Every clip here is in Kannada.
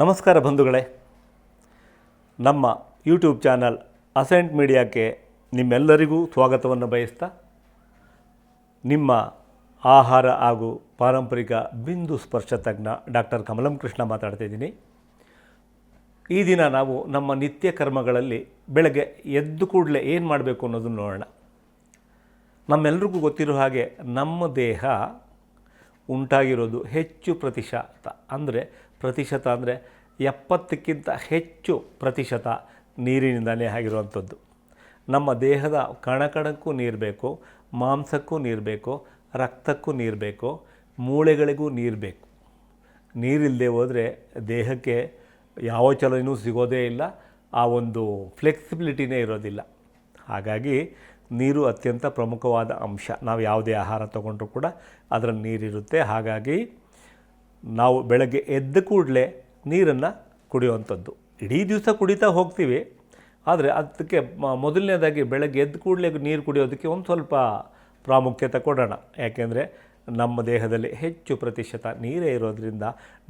ನಮಸ್ಕಾರ ಬಂಧುಗಳೇ. ನಮ್ಮ ಯೂಟ್ಯೂಬ್ ಚಾನಲ್ ಅಸೆಂಟ್ ಮೀಡಿಯಾಕ್ಕೆ ನಿಮ್ಮೆಲ್ಲರಿಗೂ ಸ್ವಾಗತವನ್ನು ಬಯಸ್ತಾ, ನಿಮ್ಮ ಆಹಾರ ಹಾಗೂ ಪಾರಂಪರಿಕ ಬಿಂದು ಸ್ಪರ್ಶ ತಜ್ಞ ಡಾಕ್ಟರ್ ಕಮಲಂ ಕೃಷ್ಣ ಮಾತಾಡ್ತಿದ್ದೀನಿ ಈ ದಿನ ನಾವು ನಮ್ಮ ನಿತ್ಯ ಕರ್ಮಗಳಲ್ಲಿ ಬೆಳಗ್ಗೆ ಎದ್ದು ಕೂಡಲೇ ಏನು ಮಾಡಬೇಕು ಅನ್ನೋದನ್ನು ನೋಡೋಣ. ನಮ್ಮೆಲ್ರಿಗೂ ಗೊತ್ತಿರೋ ಹಾಗೆ ನಮ್ಮ ದೇಹ ಉಂಟಾಗಿರೋದು ಹೆಚ್ಚು ಪ್ರತಿಶತ, ಅಂದರೆ ಪ್ರತಿಶತ ಅಂದರೆ ಎಪ್ಪತ್ತಕ್ಕಿಂತ ಹೆಚ್ಚು ಪ್ರತಿಶತ ನೀರಿನಿಂದಲೇ ಆಗಿರುವಂಥದ್ದು. ನಮ್ಮ ದೇಹದ ಕಣಕಣಕ್ಕೂ ನೀರು ಬೇಕು, ಮಾಂಸಕ್ಕೂ ನೀರು ಬೇಕು, ರಕ್ತಕ್ಕೂ ನೀರು ಬೇಕು, ಮೂಳೆಗಳಿಗೂ ನೀರು ಬೇಕು. ನೀರಿಲ್ಲದೆ ಹೋದರೆ ದೇಹಕ್ಕೆ ಯಾವ ಚಲನೂ ಸಿಗೋದೇ ಇಲ್ಲ, ಆ ಒಂದು ಫ್ಲೆಕ್ಸಿಬಿಲಿಟಿನೇ ಇರೋದಿಲ್ಲ. ಹಾಗಾಗಿ ನೀರು ಅತ್ಯಂತ ಪ್ರಮುಖವಾದ ಅಂಶ. ನಾವು ಯಾವುದೇ ಆಹಾರ ತಗೊಂಡ್ರೂ ಕೂಡ ಅದರಲ್ಲಿ ನೀರಿರುತ್ತೆ. ಹಾಗಾಗಿ ನಾವು ಬೆಳಗ್ಗೆ ಎದ್ದ ಕೂಡಲೇ ನೀರನ್ನು ಕುಡಿಯುವಂಥದ್ದು. ಇಡೀ ದಿವಸ ಕುಡಿತಾ ಹೋಗ್ತೀವಿ, ಆದರೆ ಅದಕ್ಕೆ ಮೊದಲನೇದಾಗಿ ಬೆಳಗ್ಗೆ ಎದ್ದ ಕೂಡಲೇ ನೀರು ಕುಡಿಯೋದಕ್ಕೆ ಒಂದು ಸ್ವಲ್ಪ ಪ್ರಾಮುಖ್ಯತೆ ಕೊಡೋಣ. ಯಾಕೆಂದರೆ ನಮ್ಮ ದೇಹದಲ್ಲಿ ಹೆಚ್ಚು ಪ್ರತಿಶತ ನೀರೇ ಇರೋದರಿಂದ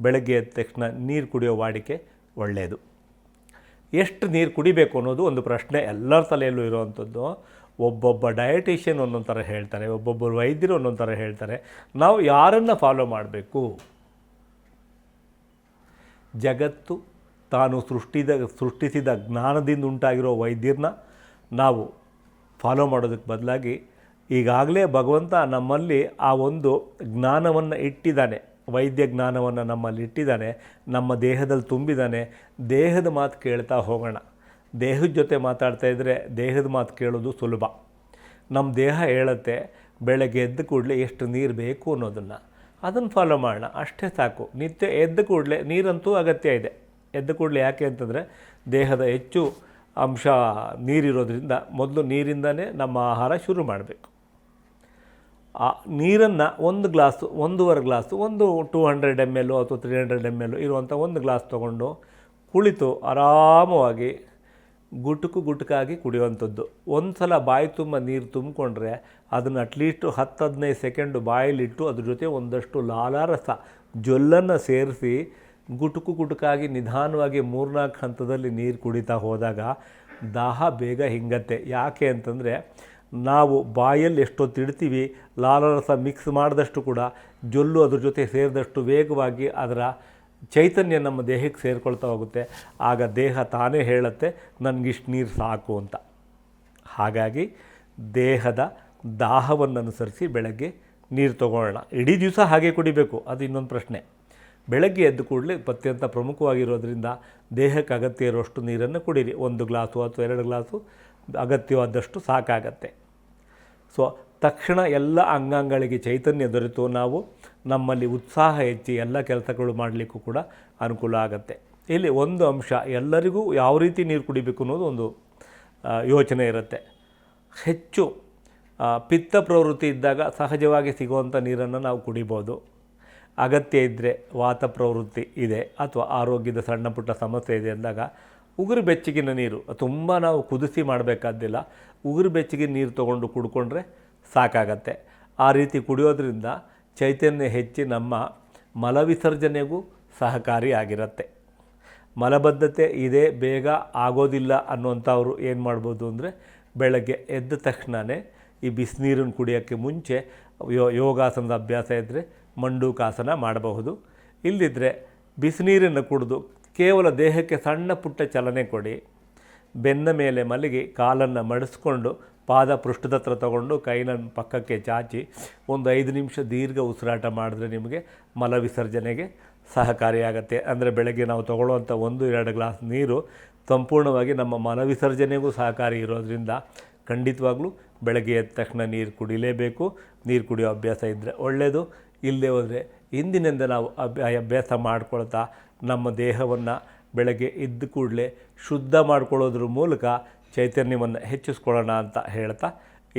ಬೆಳಗ್ಗೆ ಎದ್ದ ತಕ್ಷಣ ನೀರು ಕುಡಿಯೋ ವಾಡಿಕೆ ಒಳ್ಳೆಯದು. ಎಷ್ಟು ನೀರು ಕುಡಿಬೇಕು ಅನ್ನೋದು ಒಂದು ಪ್ರಶ್ನೆ ಎಲ್ಲರ ತಲೆಯಲ್ಲೂ ಇರುವಂಥದ್ದು. ಒಬ್ಬೊಬ್ಬ ಡಯಟಿಷಿಯನ್ ಒಂದೊಂದು ಥರ ಹೇಳ್ತಾರೆ, ಒಬ್ಬೊಬ್ಬರು ವೈದ್ಯರು ಒಂದೊಂದು ಥರ ಹೇಳ್ತಾರೆ. ನಾವು ಯಾರನ್ನು ಫಾಲೋ ಮಾಡಬೇಕು? ಜಗತ್ತು ತಾನು ಸೃಷ್ಟಿದ, ಸೃಷ್ಟಿಸಿದ ಜ್ಞಾನದಿಂದ ಉಂಟಾಗಿರೋ ವೈದ್ಯರನ್ನ ನಾವು ಫಾಲೋ ಮಾಡೋದಕ್ಕೆ ಬದಲಾಗಿ ಈಗಾಗಲೇ ಭಗವಂತ ನಮ್ಮಲ್ಲಿ ಆ ಒಂದು ಜ್ಞಾನವನ್ನು ಇಟ್ಟಿದ್ದಾನೆ. ವೈದ್ಯ ಜ್ಞಾನವನ್ನು ನಮ್ಮಲ್ಲಿ ಇಟ್ಟಿದ್ದಾನೆ. ನಮ್ಮ ದೇಹದಲ್ಲಿ ತುಂಬಿದ್ದಾನೆ. ದೇಹದ ಮಾತು ಕೇಳ್ತಾ ಹೋಗೋಣ. ದೇಹದ ಜೊತೆ ಮಾತಾಡ್ತಾ ಇದ್ದರೆ ದೇಹದ ಮಾತು ಕೇಳೋದು ಸುಲಭ. ನಮ್ಮ ದೇಹ ಹೇಳುತ್ತೆ, ಬೆಳಗ್ಗೆ ಎದ್ದು ಕೂಡಲೇ ಎಷ್ಟು ನೀರು ಬೇಕು ಅನ್ನೋದನ್ನು. ಅದನ್ನು ಫಾಲೋ ಮಾಡೋಣ. ಅಷ್ಟೇ ಸಾಕು. ನಿತ್ಯ ಎದ್ದ ಕೂಡಲೇ ನೀರಂತೂ ಅಗತ್ಯ ಇದೆ. ಎದ್ದ ಕೂಡಲೇ ಯಾಕೆ ಅಂತಂದರೆ ದೇಹದ ಹೆಚ್ಚು ಅಂಶ ನೀರಿರೋದ್ರಿಂದ ಮೊದಲು ನೀರಿಂದನೇ ನಮ್ಮ ಆಹಾರ ಶುರು ಮಾಡಬೇಕು. ಆ ನೀರನ್ನು ಒಂದು ಗ್ಲಾಸು, ಒಂದೂವರೆ ಗ್ಲಾಸು, ಒಂದು ಟೂ ಹಂಡ್ರೆಡ್ ಎಂ ಎಲ್ಲು ಅಥವಾ ತ್ರೀ ಹಂಡ್ರೆಡ್ ಎಂ ಎಲ್ಲು ಇರುವಂಥ ಒಂದು ಗ್ಲಾಸ್ ತೊಗೊಂಡು ಕುಳಿತು ಆರಾಮವಾಗಿ ಗುಟುಕು ಗುಟುಕಾಗಿ ಕುಡಿಯುವಂಥದ್ದು. ಒಂದು ಸಲ ಬಾಯಿ ತುಂಬ ನೀರು ತುಂಬಿಕೊಂಡ್ರೆ ಅದನ್ನು ಅಟ್ಲೀಸ್ಟ್ ಹತ್ತು ಹದಿನೈದು ಸೆಕೆಂಡು ಬಾಯಲ್ಲಿಟ್ಟು ಅದ್ರ ಜೊತೆ ಒಂದಷ್ಟು ಲಾಲಾರಸ, ಜೊಲ್ಲನ್ನು ಸೇರಿಸಿ ಗುಟುಕು ಗುಟುಕಾಗಿ ನಿಧಾನವಾಗಿ ಮೂರ್ನಾಲ್ಕು ಹಂತದಲ್ಲಿ ನೀರು ಕುಡಿತಾ ಹೋದಾಗ ದಾಹ ಬೇಗ ಹಿಂಗತ್ತೆ. ಯಾಕೆ ಅಂತಂದರೆ ನಾವು ಬಾಯಲ್ಲಿ ಎಷ್ಟೊತ್ತು ಇಡ್ತೀವಿ ಲಾಲಾರಸ ಮಿಕ್ಸ್ ಮಾಡಿದಷ್ಟು ಕೂಡ ಜೊಲ್ಲು ಅದ್ರ ಜೊತೆ ಸೇರಿದಷ್ಟು ವೇಗವಾಗಿ ಅದರ ಚೈತನ್ಯ ನಮ್ಮ ದೇಹಕ್ಕೆ ಸೇರಿಕೊಳ್ತಾ ಹೋಗುತ್ತೆ. ಆಗ ದೇಹ ತಾನೇ ಹೇಳುತ್ತೆ, ನನಗಿಷ್ಟು ನೀರು ಸಾಕು ಅಂತ. ಹಾಗಾಗಿ ದೇಹದ ದಾಹವನ್ನು ಅನುಸರಿಸಿ ಬೆಳಗ್ಗೆ ನೀರು ತಗೊಳ್ಳೋಣ. ಇಡೀ ದಿವಸ ಹಾಗೆ ಕುಡಿಬೇಕು, ಅದು ಇನ್ನೊಂದು ಪ್ರಶ್ನೆ. ಬೆಳಗ್ಗೆ ಎದ್ದು ಕೂಡಲೇ ಅತ್ಯಂತ ಪ್ರಮುಖವಾಗಿರೋದ್ರಿಂದ ದೇಹಕ್ಕೆ ಅಗತ್ಯ ಇರುವಷ್ಟು ನೀರನ್ನು ಕುಡೀರಿ. ಒಂದು ಗ್ಲಾಸು ಅಥವಾ ಎರಡು ಗ್ಲಾಸು ಅಗತ್ಯವಾದಷ್ಟು ಸಾಕಾಗತ್ತೆ. ಸೊ, ತಕ್ಷಣ ಎಲ್ಲ ಅಂಗಾಂಗಗಳಿಗೆ ಚೈತನ್ಯ ದೊರೆತು. ನಾವು ನಮ್ಮಲ್ಲಿ ಉತ್ಸಾಹ ಹೆಚ್ಚಿ ಎಲ್ಲ ಕೆಲಸಗಳು ಮಾಡಲಿಕ್ಕೂ ಕೂಡ ಅನುಕೂಲ ಆಗುತ್ತೆ. ಇಲ್ಲಿ ಒಂದು ಅಂಶ, ಎಲ್ಲರಿಗೂ ಯಾವ ರೀತಿ ನೀರು ಕುಡಿಬೇಕು ಅನ್ನೋದು ಒಂದು ಯೋಚನೆ ಇರುತ್ತೆ. ಹೆಚ್ಚು ಪಿತ್ತ ಪ್ರವೃತ್ತಿ ಇದ್ದಾಗ ಸಹಜವಾಗಿ ಸಿಗುವಂಥ ನೀರನ್ನು ನಾವು ಕುಡಿಬೋದು. ಅಗತ್ಯ ಇದ್ದರೆ ವಾತ ಪ್ರವೃತ್ತಿ ಇದೆ, ಅಥವಾ ಆರೋಗ್ಯದ ಸಣ್ಣ ಪುಟ್ಟ ಸಮಸ್ಯೆ ಇದೆ ಅಂದಾಗ ಉಗುರು ಬೆಚ್ಚಗಿನ ನೀರು, ತುಂಬ ನಾವು ಕುದಿಸಿ ಮಾಡಬೇಕಾದ್ದಿಲ್ಲ, ಉಗುರು ಬೆಚ್ಚಗಿನ ನೀರು ತೊಗೊಂಡು ಕುಡ್ಕೊಂಡ್ರೆ ಸಾಕಾಗತ್ತೆ. ಆ ರೀತಿ ಕುಡಿಯೋದ್ರಿಂದ ಚೈತನ್ಯ ಹೆಚ್ಚಿ ನಮ್ಮ ಮಲವಿಸರ್ಜನೆಗೂ ಸಹಕಾರಿಯಾಗಿರುತ್ತೆ. ಮಲಬದ್ಧತೆ ಇದೇ ಬೇಗ ಆಗೋದಿಲ್ಲ ಅನ್ನುವಂಥವ್ರು ಏನು ಮಾಡ್ಬೋದು ಅಂದರೆ ಬೆಳಗ್ಗೆ ಎದ್ದ ತಕ್ಷಣವೇ ಈ ಬಿಸಿನೀರನ್ನು ಕುಡಿಯೋಕ್ಕೆ ಮುಂಚೆ ಯೋ ಯೋಗಾಸನದ ಅಭ್ಯಾಸ ಇದ್ದರೆ ಮಂಡೂಕಾಸನ ಮಾಡಬಹುದು. ಇಲ್ಲದಿದ್ದರೆ ಬಿಸಿನೀರನ್ನು ಕುಡಿದು ಕೇವಲ ದೇಹಕ್ಕೆ ಸಣ್ಣ ಪುಟ್ಟ ಚಲನೆ ಕೊಡಿ, ಬೆನ್ನ ಮೇಲೆ ಮಲಗಿ ಕಾಲನ್ನು ಮಡಿಸ್ಕೊಂಡು ಪಾದ ಪೃಷ್ಠದ ಹತ್ರ ತಗೊಂಡು ಕೈನ ಪಕ್ಕಕ್ಕೆ ಚಾಚಿ ಒಂದು ಐದು ನಿಮಿಷ ದೀರ್ಘ ಉಸಿರಾಟ ಮಾಡಿದ್ರೆ ನಿಮಗೆ ಮಲ ವಿಸರ್ಜನೆಗೆ ಸಹಕಾರಿಯಾಗತ್ತೆ. ಅಂದರೆ ಬೆಳಗ್ಗೆ ನಾವು ತಗೊಳ್ಳುವಂಥ ಒಂದು, ಎರಡು ಗ್ಲಾಸ್ ನೀರು ಸಂಪೂರ್ಣವಾಗಿ ನಮ್ಮ ಮಲವಿಸರ್ಜನೆಗೂ ಸಹಕಾರಿ ಇರೋದ್ರಿಂದ ಖಂಡಿತವಾಗ್ಲೂ ಬೆಳಗ್ಗೆ ಎದ್ದ ತಕ್ಷಣ ನೀರು ಕುಡಿಲೇಬೇಕು. ನೀರು ಕುಡಿಯೋ ಅಭ್ಯಾಸ ಇದ್ದರೆ ಒಳ್ಳೆಯದು ಇಲ್ಲದೆ ಹೋದರೆ ಇಂದಿನಿಂದ ನಾವು ಅಭ್ಯ, ಅಭ್ಯಾಸ ಮಾಡ್ಕೊಳ್ತಾ ನಮ್ಮ ದೇಹವನ್ನು ಬೆಳಗ್ಗೆ ಇದ್ದ ಕೂಡಲೇ ಶುದ್ಧ ಮಾಡ್ಕೊಳ್ಳೋದ್ರ ಮೂಲಕ ಚೈತನ್ಯವನ್ನು ಹೆಚ್ಚಿಸ್ಕೊಳ್ಳೋಣ ಅಂತ ಹೇಳ್ತಾ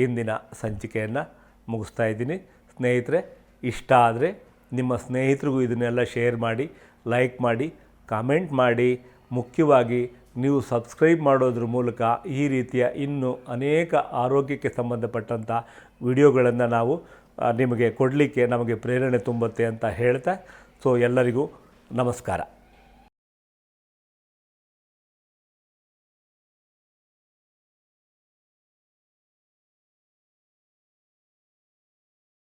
ಇಂದಿನ ಸಂಚಿಕೆಯನ್ನು ಮುಗಿಸ್ತಾ ಇದ್ದೀನಿ. ಸ್ನೇಹಿತರೆ, ಇಷ್ಟ ಆದರೆ ನಿಮ್ಮ ಸ್ನೇಹಿತರಿಗೂ ಇದನ್ನೆಲ್ಲ ಶೇರ್ ಮಾಡಿ, ಲೈಕ್ ಮಾಡಿ, ಕಾಮೆಂಟ್ ಮಾಡಿ. ಮುಖ್ಯವಾಗಿ ನೀವು ಸಬ್ಸ್ಕ್ರೈಬ್ ಮಾಡೋದ್ರ ಮೂಲಕ ಈ ರೀತಿಯ ಇನ್ನೂ ಅನೇಕ ಆರೋಗ್ಯಕ್ಕೆ ಸಂಬಂಧಪಟ್ಟಂಥ ವಿಡಿಯೋಗಳನ್ನು ನಾವು ನಿಮಗೆ ಕೊಡಲಿಕ್ಕೆ ನಮಗೆ ಪ್ರೇರಣೆ ತುಂಬುತ್ತೆ ಅಂತ ಹೇಳ್ತಾ, ಸೊ ಎಲ್ಲರಿಗೂ ನಮಸ್ಕಾರ.